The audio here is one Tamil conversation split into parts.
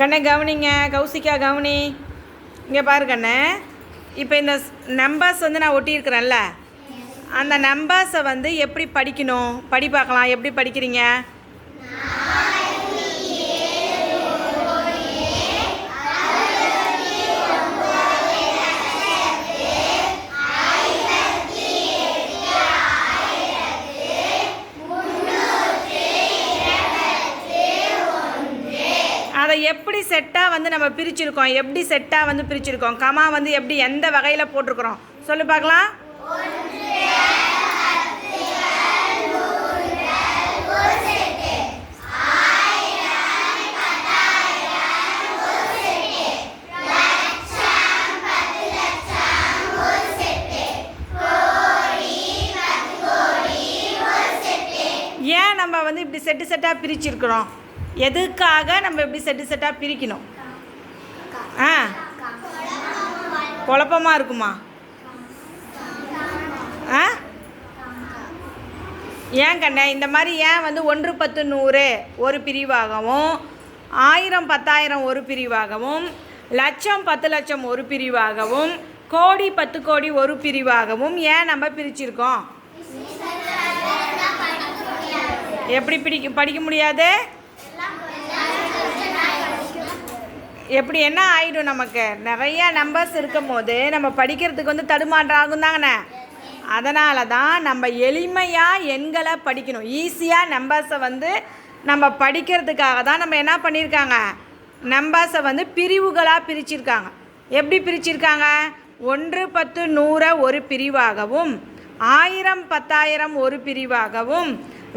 கண்ணை கவனிங்க. கௌசிக்கா கவனி. இங்கே பாரு கண்ணே. இப்போ இந்த நம்பர்ஸ் வந்து நான் ஒட்டியிருக்கிறேன்ல. அந்த நம்பர்ஸை வந்து எப்படி படிக்கணும்? படி பார்க்கலாம். எப்படி படிக்கிறீங்க? அதை எப்படி செட்டாக வந்து நம்ம பிரிச்சிருக்கோம்? எப்படி செட்டாக வந்து பிரிச்சிருக்கோம்? கமா வந்து எப்படி எந்த வகையில் போட்டிருக்கிறோம்? சொல்லு பார்க்கலாம். ஏன் நம்ம வந்து இப்படி செட்டு செட்டாக பிரிச்சிருக்கிறோம்? எதுக்காக நம்ம எப்படி செட்டு செட்டாக பிரிக்கணும்? ஆ. குழப்பமாக இருக்குமா? ஆ? ஏன் கண்ணே இந்த மாதிரி ஏன் வந்து ஒன்று பத்து நூறு ஒரு பிரிவாகவும் ஆயிரம் பத்தாயிரம் ஒரு பிரிவாகவும் லட்சம் பத்து லட்சம் ஒரு பிரிவாகவும் கோடி பத்து கோடி ஒரு பிரிவாகவும் ஏன் நம்ம பிரிச்சிருக்கோம்? எப்படி பிடிக்க படிக்க முடியாது? எப்படி என்ன ஆயிடும் நமக்கு? நிறைய நம்பர்ஸ் இருக்கும் போது நம்ம படிக்கிறதுக்கு வந்து தடுமாற்றம் ஆகும் தாங்கண்ணே அதனால தான் நம்ம எளிமையாக எண்களை படிக்கணும். ஈஸியாக நம்பர்ஸை வந்து நம்ம படிக்கிறதுக்காக தான் நம்ம என்ன பண்ணியிருக்காங்க? நம்பர்ஸை வந்து பிரிவுகளாக பிரிச்சிருக்காங்க. எப்படி பிரிச்சிருக்காங்க? ஒன்று பத்து நூறை ஒரு பிரிவாகவும் ஆயிரம் பத்தாயிரம் ஒரு பிரிவாகவும்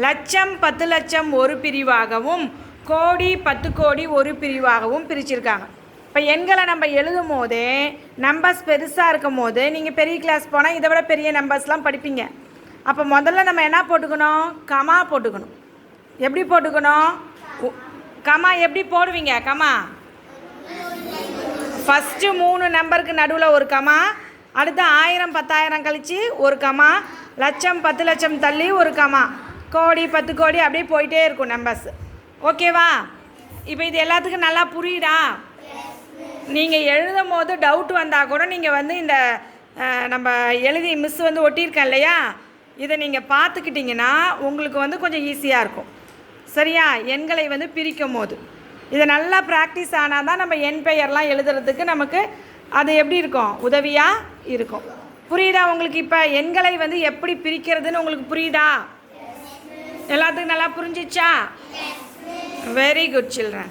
லட்சம் பத்து லட்சம் ஒரு பிரிவாகவும் கோடி பத்து கோடி ஒரு பிரிவாகவும் பிரிச்சிருக்காங்க. இப்போ எண்களை நம்ம எழுதும் போதே நம்பர்ஸ் பெருசாக இருக்கும் போது நீங்கள் பெரிய கிளாஸ் போனால் இதை விட பெரிய நம்பர்ஸ்லாம் படிப்பீங்க. அப்போ முதல்ல நம்ம என்ன போட்டுக்கணும்? கமா போட்டுக்கணும். எப்படி போட்டுக்கணும்? கமா எப்படி போடுவீங்க? கமா ஃபஸ்ட்டு மூணு நம்பருக்கு நடுவில் ஒரு கமா அடுத்து ஆயிரம் பத்தாயிரம் கழித்து ஒரு கமா லட்சம் பத்து லட்சம் தள்ளி ஒரு கமா கோடி பத்து கோடி அப்படியே போயிட்டே இருக்கும் நம்பர்ஸ் ஓகேவா? இப்போ இது எல்லாத்துக்கும் நல்லா புரியுதா? நீங்கள் எழுதும் போது டவுட் வந்தால் கூட நீங்கள் வந்து இந்த நம்ம எழுதி மிஸ் வந்து ஒட்டியிருக்கேன் இல்லையா? இதை நீங்கள் பார்த்துக்கிட்டிங்கன்னா உங்களுக்கு வந்து கொஞ்சம் ஈஸியாக இருக்கும். சரியா? எண்களை வந்து பிரிக்கும் போது இதை நல்லா ப்ராக்டிஸ் ஆனால் தான் நம்ம எண் பெயர்லாம் எழுதுறதுக்கு நமக்கு அது எப்படி இருக்கும்? உதவியாக இருக்கும். புரியுதா உங்களுக்கு இப்போ? எண்களை வந்து எப்படி பிரிக்கிறதுன்னு உங்களுக்கு புரியுதா? எல்லாத்துக்கும் நல்லா புரிஞ்சிச்சா? very good children